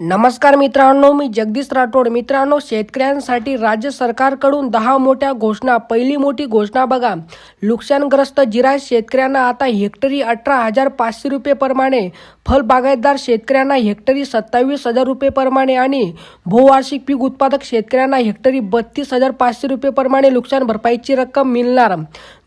नमस्कार मित्रांनो मी जगदीश राठोड. मित्रांनो शेतकऱ्यांसाठी राज्य सरकारकडून दहा मोठ्या घोषणा. पहिली मोठी घोषणा बघा. नुकसानग्रस्त जिरा शेतकऱ्यांना आता हेक्टरी अठरा हजार पाचशे रुपये प्रमाणे फळबागायतदार शेतकऱ्यांना हेक्टरी सत्तावीस हजार रुपये प्रमाणे आणि बहुवार्षिक पीक उत्पादक शेतकऱ्यांना हेक्टरी बत्तीस हजार पाचशे रुपये प्रमाणे नुकसान भरपाईची रक्कम मिळणार.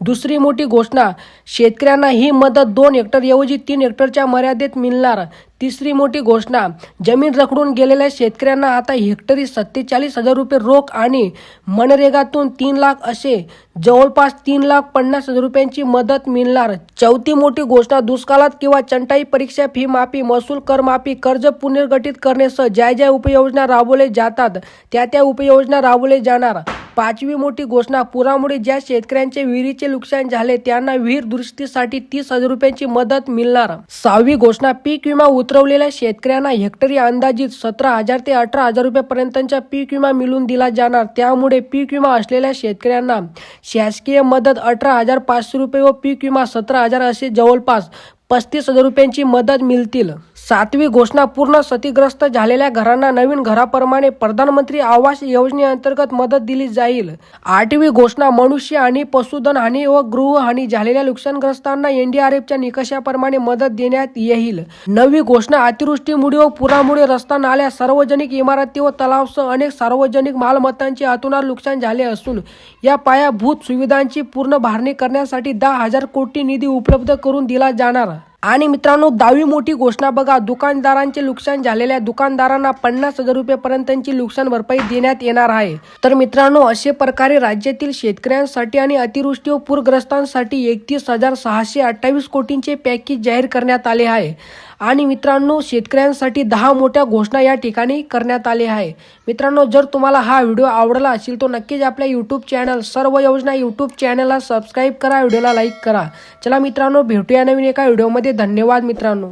दुसरी मोठी घोषणा शेतकऱ्यांना ही मदत दोन हेक्टरऐवजी तीन हेक्टरच्या मर्यादेत मिळणार. तिसरी मोठी घोषणा. जमीन रखडून गेलेल्या शेतकऱ्यांना आता हेक्टरी सत्तेचाळीस हजार रुपये रोख आणि मनरेगातून तीन लाख असे जवळपास तीन लाख पन्नास हजार रुपयांची मदत मिळणार. चौथी मोठी घोषणा दुष्काळात किंवा चंटाई परीक्षा फी माफी महसूल कर माफी कर्ज पुनर्गठित करण्यासह ज्या ज्या उपयोजना राबवले जातात त्या त्या उपयोजना राबवले जाणार. पाचवी मोठी घोषणा पुरामुळे ज्या शेतकऱ्यांचे विहिरीचे नुकसान झाले त्यांना विहीर दुरुस्तीसाठी तीस हजार रुपयांची मदत मिळणार. सहावी घोषणा पीक विमा उतरवलेल्या शेतकऱ्यांना हेक्टरी अंदाजित सतरा हजार ते अठरा हजार रुपयापर्यंतचा पीक विमा मिळून दिला जाणार. त्यामुळे पीक विमा असलेल्या शेतकऱ्यांना शासकीय मदत अठरा हजार पाचशे रुपये व पीक विमा सतरा हजार असे जवळपास पस्तीस हजार रुपयांची मदत मिळतील. सातवी घोषणा पूर्ण क्षतिग्रस्त झालेल्या घरांना नवीन घराप्रमाणे प्रधानमंत्री आवास योजनेअंतर्गत मदत दिली जाईल. आठवी घोषणा मनुष्य आणि पशुधन हानी व गृहहानी झालेल्या नुकसानग्रस्तांना एनडीआरएफच्या निकषाप्रमाणे मदत देण्यात येईल. नववी घोषणा अतिवृष्टीमुळे व पुरामुळे रस्ता नाल्या सार्वजनिक इमारती व तलावसह अनेक सार्वजनिक मालमत्तांचे अतोनात नुकसान झाले असून या पायाभूत सुविधांची पूर्ण भारणी करण्यासाठी दहा हजार कोटी निधी उपलब्ध करून दिला जाणार. आणि मित्रांनो दहावी मोठी घोषणा बघा. दुकानदारांचे नुकसान झालेल्या दुकानदारांना पन्नास हजार रुपयेपर्यंतची नुकसान भरपाई देण्यात येणार आहे. तर मित्रांनो असे प्रकारे राज्यातील शेतकऱ्यांसाठी आणि अतिवृष्टी व पूरग्रस्तांसाठी एकतीस हजार सहाशे अठ्ठावीस कोटींचे पॅकेज जाहीर करण्यात आले आहे. आणि मित्रांनो शेतकऱ्यांसाठी दहा मोठ्या घोषणा या ठिकाणी करण्यात आल्या आहे. मित्रांनो जर तुम्हाला हा व्हिडिओ आवडला असेल तो नक्कीच आपल्या यूट्यूब चॅनल सर्व योजना यूट्यूब चॅनलला सबस्क्राईब करा व्हिडिओला लाईक करा. चला मित्रांनो भेटूया नवीन एका व्हिडिओमध्ये. धन्यवाद मित्रांनो.